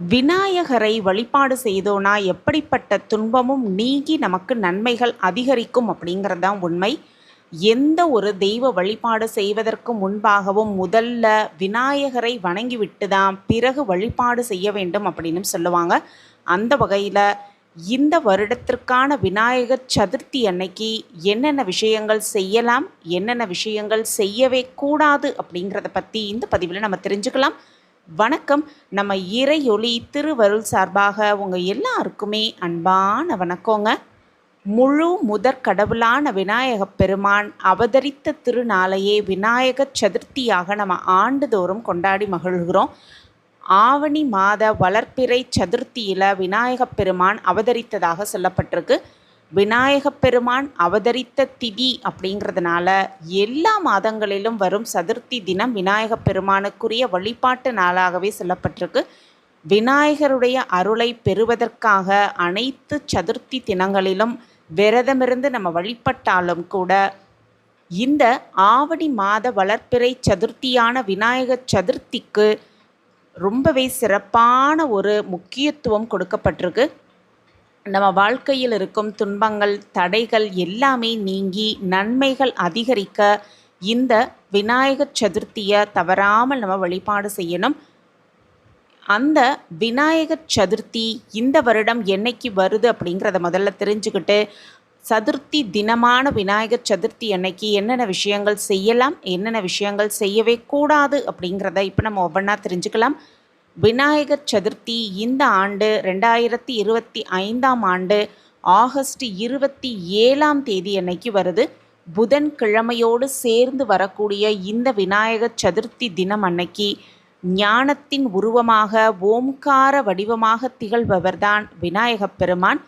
விநாயகரை வழிபாடு செய்தோன்னா எப்படிப்பட்ட துன்பமும் நீங்கி நமக்கு நன்மைகள் அதிகரிக்கும் அப்படிங்கிறது தான் உண்மை. எந்த ஒரு தெய்வ வழிபாடு செய்வதற்கு முன்பாகவும் முதல்ல விநாயகரை வணங்கிவிட்டு தான் பிறகு வழிபாடு செய்ய வேண்டும் அப்படின்னு சொல்லுவாங்க. அந்த வகையில் இந்த வருடத்திற்கான விநாயகர் சதுர்த்தி அன்னைக்கு என்னென்ன விஷயங்கள் செய்யலாம் என்னென்ன விஷயங்கள் செய்யவே கூடாது அப்படிங்கிறத பற்றி இந்த பதிவில் நம்ம தெரிஞ்சுக்கலாம். வணக்கம். நம்ம இறையொளி திருவருள் சார்பாக உங்கள் எல்லாருக்குமே அன்பான வணக்கங்க. முழு முதற் கடவுளான விநாயகப் பெருமான் அவதரித்த திருநாளையே விநாயக சதுர்த்தியாக நம்ம ஆண்டுதோறும் கொண்டாடி மகிழ்கிறோம். ஆவணி மாத வளர்ப்பிறை சதுர்த்தியில் விநாயகப் பெருமான் அவதரித்ததாக சொல்லப்பட்டிருக்கு. விநாயகப் பெருமான் அவதரித்த திதி அப்படிங்கிறதுனால எல்லா மாதங்களிலும் வரும் சதுர்த்தி தினம் விநாயகப் பெருமானுக்குரிய வழிபாட்டு நாளாகவே சொல்லப்பட்டிருக்கு. விநாயகருடைய அருளை பெறுவதற்காக அனைத்து சதுர்த்தி தினங்களிலும் விரதமிருந்து நம்ம வழிபட்டாலும் கூட இந்த ஆவணி மாத வளர்ப்பிறை சதுர்த்தியான விநாயகர் சதுர்த்திக்கு ரொம்பவே சிறப்பான ஒரு முக்கியத்துவம் கொடுக்கப்பட்டிருக்கு. நம்ம வாழ்க்கையில் இருக்கும் துன்பங்கள் தடைகள் எல்லாமே நீங்கி நன்மைகள் அதிகரிக்க இந்த விநாயகர் சதுர்த்தியை தவறாமல் நம்ம வழிபாடு செய்யணும். அந்த விநாயகர் சதுர்த்தி இந்த வருடம் என்னைக்கு வருது அப்படிங்கிறத முதல்ல தெரிஞ்சுக்கிட்டு சதுர்த்தி தினமான விநாயகர் சதுர்த்தி அன்னைக்கு என்னென்ன விஷயங்கள் செய்யலாம் என்னென்ன விஷயங்கள் செய்யவே கூடாது அப்படிங்கிறத இப்போ நம்ம ஒவ்வொன்றா தெரிஞ்சுக்கலாம். விநாயகர் சதுர்த்தி இந்த ஆண்டு ரெண்டாயிரத்தி இருபத்தி ஐந்தாம் ஆண்டு ஆகஸ்ட் இருபத்தி ஏழாம் தேதி அன்னைக்கு வருது. புதன்கிழமையோடு சேர்ந்து வரக்கூடிய இந்த விநாயகர் சதுர்த்தி தினம் அன்னைக்கு ஞானத்தின் உருவமாக ஓம்கார வடிவமாக திகழ்பவர்தான் விநாயகப் பெருமான்.